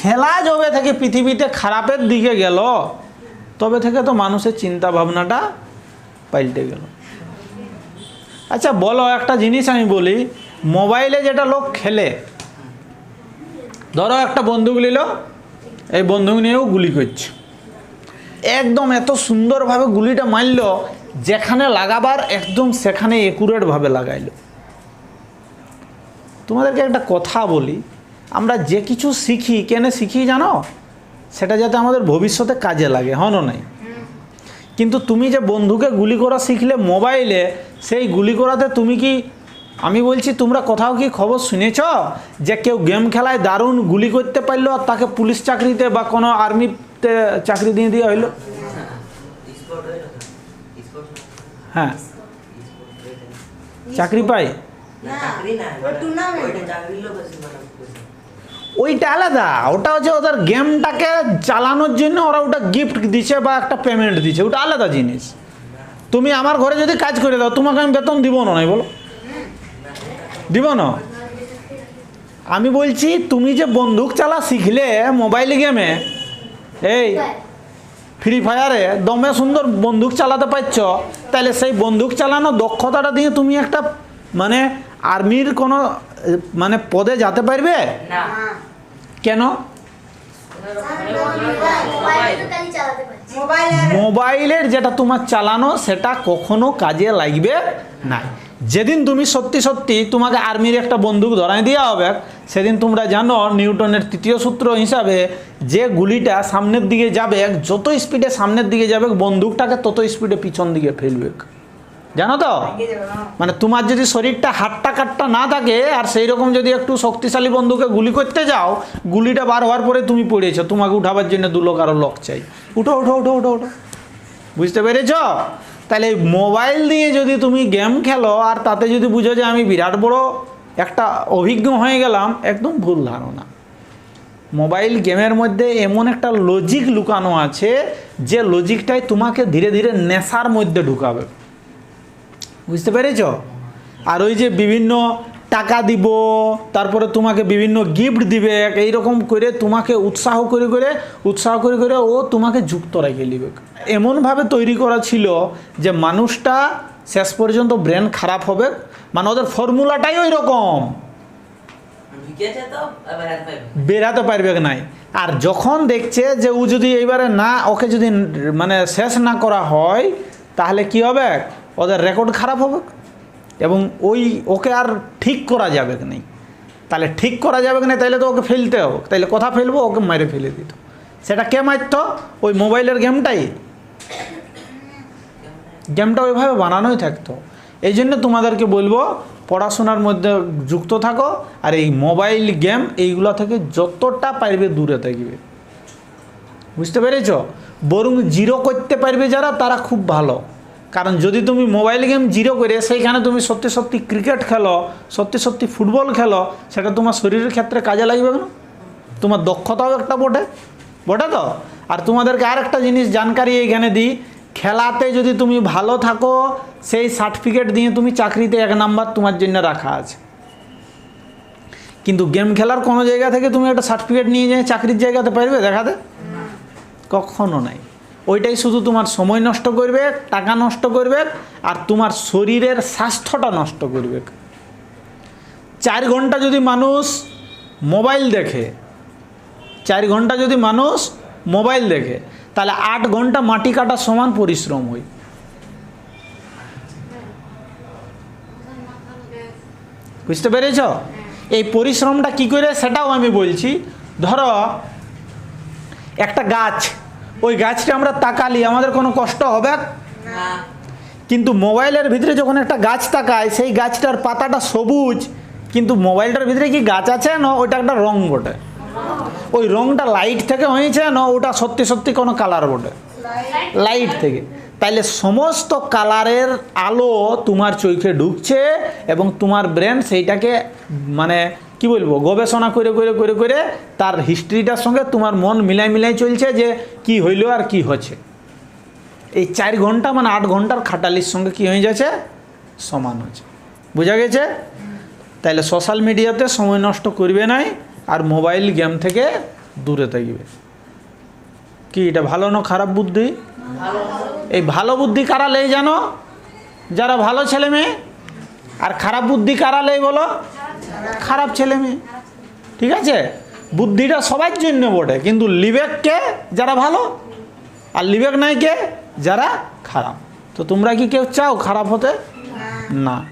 খেলা যবে থেকে পৃথিবীতে খারাপের দিকে গেল, তবে থেকে তো মানুষের চিন্তা ভাবনাটা পাল্টে গেল। আচ্ছা বলো একটা জিনিস আমি বলি, মোবাইলে যেটা লোক খেলে, ধরো একটা বন্দুক নিল, এই বন্দুক নিয়েও গুলি করছে। একদম এত সুন্দরভাবে গুলিটা মারল, যেখানে লাগাবার একদম সেখানে একুরেটভাবে লাগাইল। তোমাদেরকে একটা কথা বলি আমরা যে কিছু শিখি, কেন শিখি জানো? সেটা যাতে আমাদের ভবিষ্যতে কাজে লাগে, হন নাই? কিন্তু তুমি যে বন্ধুকে গুলি করা শিখলে মোবাইলে, সেই গুলি করাতে তুমি কি, আমি বলছি তোমরা কোথাও কি খবর শুনেছ যে কেউ গেম খেলায় দারুণ গুলি করতে পারল আর তাকে পুলিশ চাকরিতে বা কোনো আর্মিতে চাকরি দিয়ে দেওয়া হইল? হয়ে। চাকরি পায়? ওইটা আলাদা। ওটা হচ্ছে ওদের গেমটাকে চালানোর জন্য ওরা ওটা গিফট দিচ্ছে বা একটা পেমেন্ট দিচ্ছে ওটা আলাদা জিনিস। তুমি আমার ঘরে যদি কাজ করে দাও, তোমাকে আমি বেতন দিব না, নাই বলো? দিব না? আমি বলছি, তুমি যে বন্দুক চালা শিখলে মোবাইল গেমে এই ফ্রি ফায়ারে দমে সুন্দর বন্দুক চালাতে পারছ, তাহলে সেই বন্দুক চালানো দক্ষতাটা দিয়ে তুমি একটা মানে আর্মির কোনো মানে পদে যেতে পারবে? কেন? মোবাইলের যেটা তোমার চালানো সেটা কখনো কাজে লাগবে না যেদিন তুমি সত্যি সত্যি তোমাকে আর্মির একটা বন্দুক ধরাই দেওয়া হবে সেদিন তোমরা জানো নিউটনের তৃতীয় সূত্র হিসাবে যে গুলিটা সামনের দিকে যাবে যত স্পিডে সামনের দিকে যাবে বন্দুকটাকে তত স্পিডে পিছন দিকে ফেলবে। জানো তো? হ্যাঁ। মানে তোমার যদি শরীরটা হাট্টা কাট্টা না থাকে আর সেই রকম যদি একটু শক্তিশালী বন্ধুকে গুলি করতে যাও গুলিটা বার হওয়ার পরে তুমি পড়েছো তোমাকে উঠাবার জন্য দু লোক আরও লোক চাই। উঠো উঠো উঠো উঠো উঠো। বুঝতে পেরেছ? তাহলে মোবাইল দিয়ে যদি তুমি গেম খেলো আর তাতে যদি বুঝো যে আমি বিরাট বড় একটা অভিজ্ঞ হয়ে গেলাম একদম ভুল ধারণা। মোবাইল গেমের মধ্যে এমন একটা লজিক লুকানো আছে যে লজিকটাই তোমাকে ধীরে ধীরে নেশার মধ্যে ঢুকাবে। বুঝতে পেরেছ? আর ওই যে বিভিন্ন টাকা দিব তারপরে তোমাকে বিভিন্ন গিফট দিবে এইরকম করে তোমাকে উৎসাহ করে করে উৎসাহ করে করে ও তোমাকে যুক্ত রেখে নিবে এমনভাবে তৈরি করা ছিল যে মানুষটা শেষ পর্যন্ত ব্রেন খারাপ হবে। মানে ওদের ফর্মুলাটাই ওই রকম বেরাতে পারবে নাই। আর যখন দেখছে যে ও যদি এইবারে না ওকে যদি মানে শেষ না করা হয় তাহলে কি হবে? ওদের রেকর্ড খারাপ হবে এবং ওই ওকে আর ঠিক করা যাবে কি নাই। তাহলে ঠিক করা যাবে কি না তাহলে তো ওকে ফেলতে হবে। তাহলে কথা ফেলব, ওকে মেরে ফেলে দিত সেটা কে মারত? ওই মোবাইলের গেমটাই। গেমটা ওইভাবে বানানোই থাকতো। এই জন্য তোমাদেরকে বলব, পড়াশোনার মধ্যে যুক্ত থাকো, আর এই মোবাইল গেম এইগুলো থেকে যতটা পারবে দূরে থাকবে। বুঝতে পেরেছ? বরং জিরো করতে পারবে যারা, তারা খুব ভালো। কারণ যদি তুমি মোবাইল গেম জিরো করে সেইখানে তুমি সত্যি সত্যি ক্রিকেট খেলো, সত্যি সত্যি ফুটবল খেলো, সেটা তোমার শরীরের ক্ষেত্রে কাজে লাগবে না তোমার দক্ষতাও একটা বটে বটে তো? আর তোমাদেরকে আর একটা জিনিস জানকারি এইখানে দিই, খেলাতে যদি তুমি ভালো থাকো, সেই সার্টিফিকেট দিয়ে তুমি চাকরিতে এক নাম্বার তোমার জন্য রাখা আছে। কিন্তু গেম খেলার কোনো জায়গা থেকে তুমি একটা সার্টিফিকেট নিয়ে যায় চাকরির জায়গাতে পারবে দেখাতে? কখনো নাই। ওইটাই শুধু তোমার সময় নষ্ট করবে, টাকা নষ্ট করবে, আর তোমার শরীরের স্বাস্থ্যটা নষ্ট করবে। চার ঘণ্টা যদি মানুষ মোবাইল দেখে, চার ঘণ্টা যদি মানুষ মোবাইল দেখে, তাহলে আট ঘণ্টা মাটি কাটার সমান পরিশ্রম হয়। বুঝতে পেরেছ? এই পরিশ্রমটা কি করে? সেটাও আমি বলছি। ধরো, একটা গাছ ওই গাছটা আমরা তাকালি আমাদের কোনো কষ্ট হবে? না। কিন্তু মোবাইলের ভিতরে যখন একটা গাছ তাকায় সেই গাছটার পাতাটা সবুজ কিন্তু মোবাইলটার ভিতরে কি গাছ আছে? না ওইটা একটা রং বটে। ওই রংটা লাইট থেকে হয়েছে না ওটা সত্যি সত্যি কোনো কালার বটে। লাইট থেকে। তাইলে সমস্ত কালারের আলো তোমার চোখে ঢুকছে এবং তোমার ব্রেন সেইটাকে মানে কি বলব, গবেষণা করে করে করে করে তার হিস্ট্রিটার সঙ্গে তোমার মন মিলাই মিলাই চলছে যে কি হইল আর কি হচ্ছে। এই চার ঘণ্টা মানে আট ঘণ্টার খাটালির সঙ্গে কি হয়ে যাচ্ছে? সমান হচ্ছে। বোঝা গেছে? তাহলে সোশ্যাল মিডিয়াতে সময় নষ্ট করবে নাই আর মোবাইল গেম থেকে দূরে থাকবে। কি, এটা ভালো না খারাপ বুদ্ধি? এই ভালো বুদ্ধি কারা লেই জানো? যারা ভালো ছেলে মেয়ে? আর খারাপ বুদ্ধি কারা লেই বলো? খারাপ ছেলে মেয়ে। ঠিক আছে? বুদ্ধিটা সবার জন্য বটে, কিন্তু লিবেককে যারা ভালো। আর লিবেক নাই কে? যারা খারাপ। তো তোমরা কি কেউ চাও খারাপ হতে? না।